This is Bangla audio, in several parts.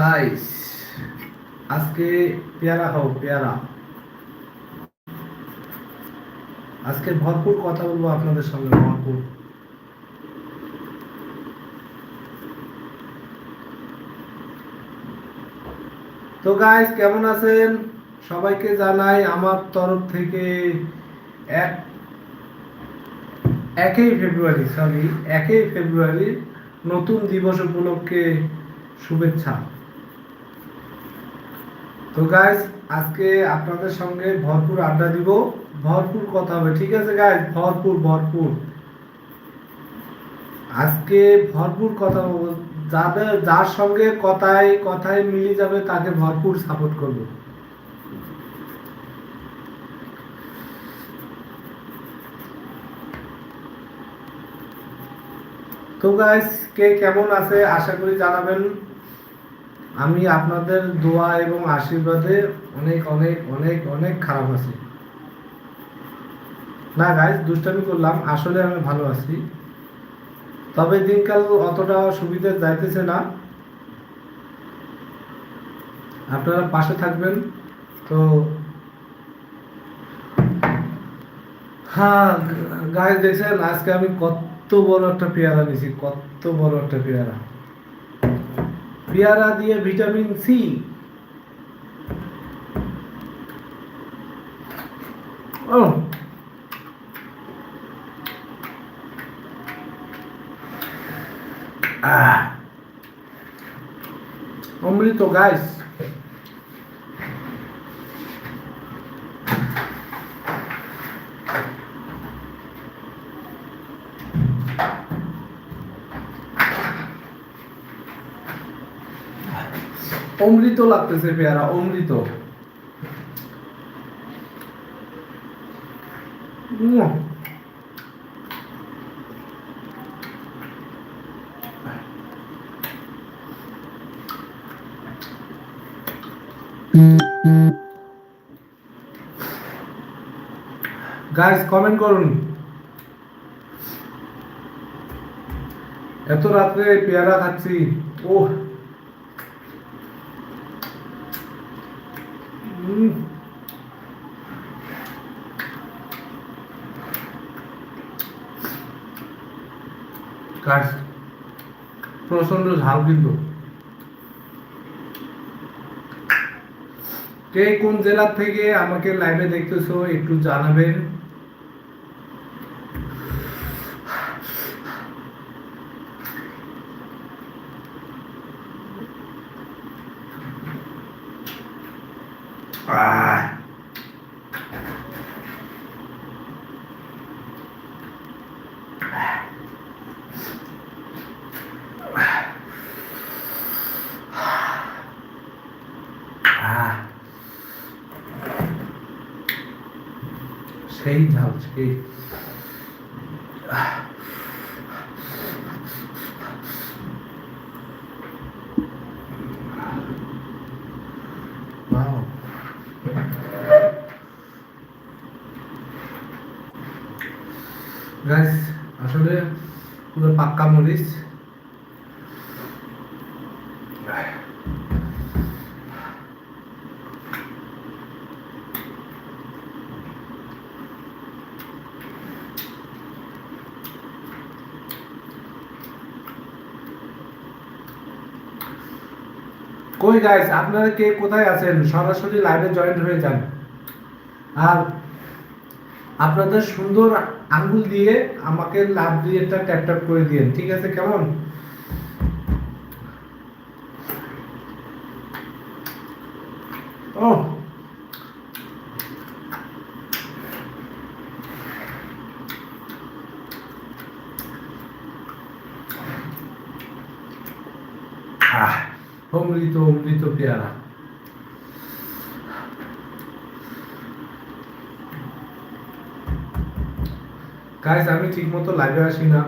গাইস আজকে পেয়ারা খাও পেয়ারা। আজকে ভরপুর কথা বলব আপনাদের সঙ্গে, ভরপুর। তো গাইস কেমন আছেন? সবাইকে জানাই আমার তরফ থেকে এক একই ফেব্রুয়ারি সরি একই ফেব্রুয়ারি নতুন দিবস উপলক্ষে শুভেচ্ছা। তো গাইস আজকে আপনাদের সঙ্গে ভরপুর আড্ডা দিব। ভরপুর কথা হবে, ঠিক আছে গাইস ভরপুর ভরপুর। আজকে ভরপুর কথা বলব। যাদের, যার সঙ্গে কথায় কথায় মিলে যাবে, তাকে ভরপুর সাপোর্ট করব। তো গাইস কে কেমন আছে? আশা করি জানাবেন। আমি আপনাদের দোয়া এবং আশীর্বাদে অনেক অনেক অনেক অনেক খারাপ আছি। না গাইস দুষ্টামি করলাম, আসলে আমি ভালো আছি। তবে দিনকাল অতটা সুবিধা যাইতেছে না। আপনারা পাশে থাকবেন, তো হ্যাঁ গাইস দেখছেন, আজকে আমি কত বড় একটা পেয়ারা নিছি কত বড় একটা পেয়ারা। পেয়ারা দিয়ে ভিটামিন সি ও অমৃত গাইস অমৃত লাগতেছে পেয়ারা অমৃত। গাইস কমেন্ট করুন। এত রাত্রে পেয়ারা খাচ্ছি। ওহ। গাইস প্রচণ্ড ঝাল কিন্তু। কে কোন জেলা থেকে আমাকে লাইভে দেখতেছো একটু জানাবেন। সেই ঝাল সেই. গাইস আসলে পুরো পাক্কা মরিচ কই গাইস আপনারা কে কোথায় আছেন? সরাসরি লাইভে জয়েন হয়ে যান। আর আপনাদের সুন্দর আঙ্গুল দিয়ে আমাকে লাভ দিয়ে একটা ট্যাপ ট্যাপ করে দিয়েন, ঠিক আছে, কেমন? ও আহ। অমৃত অমৃত পেয়ারা। গাইস আমি ঠিক মতো লাইভে আসি না।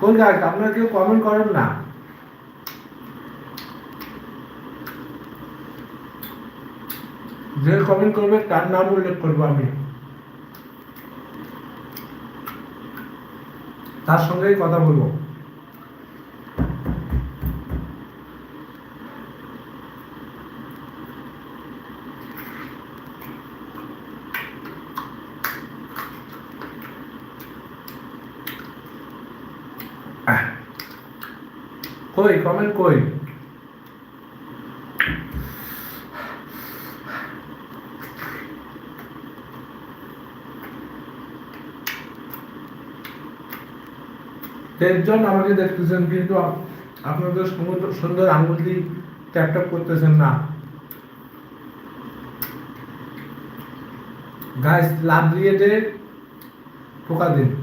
কোন গাইস আপনারা কেউ কমেন্ট করেন না? যে কমেন্ট করবে, তার নাম উল্লেখ করব আমি। তার সঙ্গেই কথা বলব কই কমেন্ট কই? তেরজন আমাকে দেখতেছেন, কিন্তু আপ- আপনাদের সুন্দর আঙুল দিয়ে ট্যাপ ট্যাপ করতেছেন না। গাইস লাভ দিয়ে টোকা দিন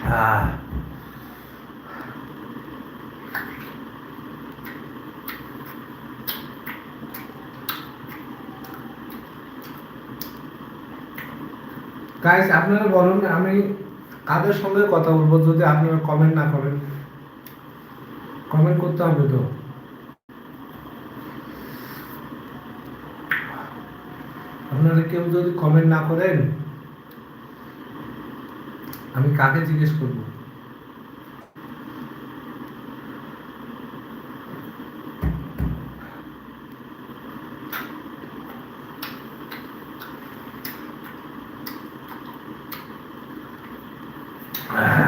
Ah. গাইস আপনারা বলুন, আমি কাদের সঙ্গে কথা বলব যদি আপনারা কমেন্ট না করেন? কমেন্ট করতে হবে তো। আপনারা কেউ যদি কমেন্ট না করেন আমি কাকে জিজ্ঞেস করব Ah.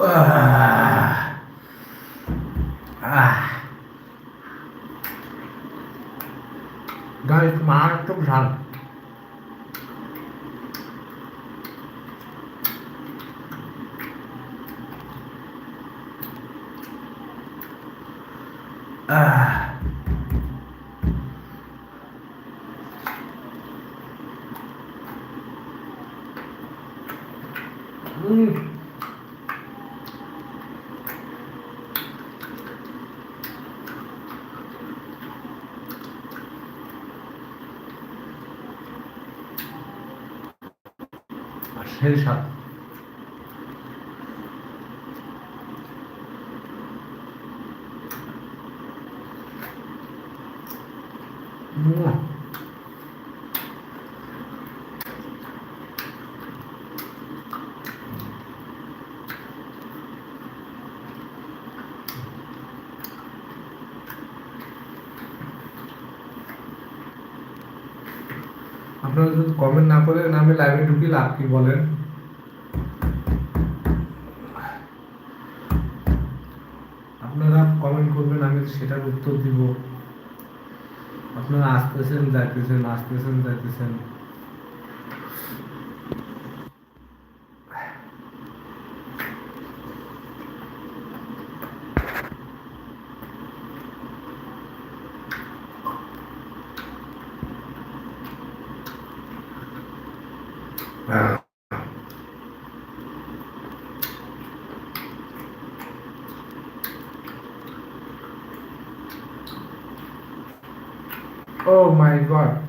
Ah. গাইস মারাত্মক ঝাল Ah. Mm. স্বাদ উম। আপনারা যদি কমেন্ট না করেন আমি লাইভে ঢুকি লাভ কি বলেন আপনারা কমেন্ট করবেন আমি সেটার উত্তর দিব। আপনারা আসতেছেন যাইতেছেন আসতেছেন যাইতেছেন। Oh my word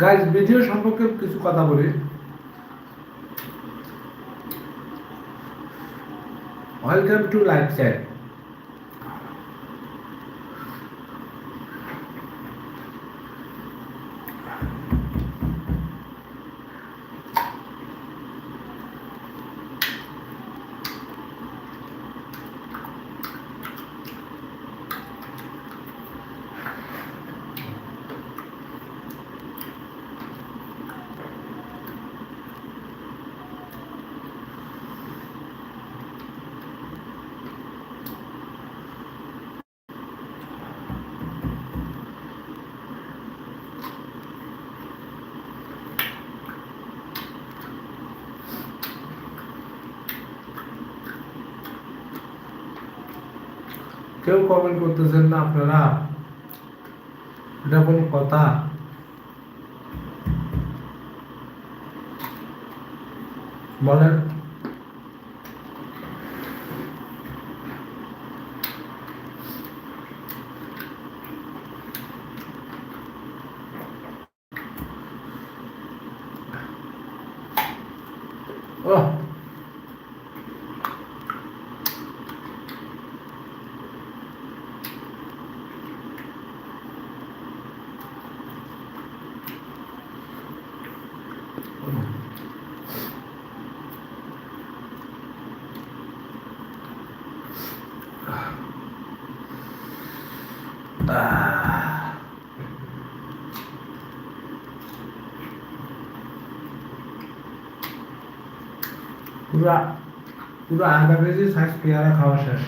guys video সম্পর্কে কিছু কথা বলি। ওয়েলকাম টু লাইফ চ্যাট কেউ কমেন্ট করতেছেন না আপনারা? এটা কোনো কথা? বলেন ও Ah. পুরা পুরো আধা কেজি সাইজ পেয়ারা খাওয়া শেষ।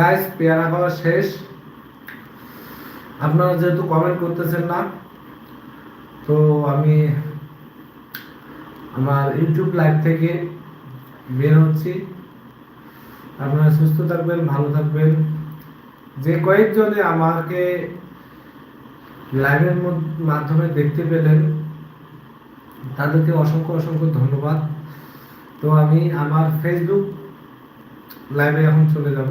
গাইস পেয়ারা খাওয়া শেষ। আপনারা যেহেতু কমেন্ট করতেছেন না, তো আমি আমার ইউটিউব লাইভ থেকে বের হচ্ছি। আপনারা সুস্থ থাকবেন, ভালো থাকবেন। যে কয়েকজনে আমাকে লাইভের মাধ্যমে দেখতে পেলেন, তাদেরকে অসংখ্য অসংখ্য ধন্যবাদ। তো আমি আমার ফেসবুক লাইভে এখন চলে যাব।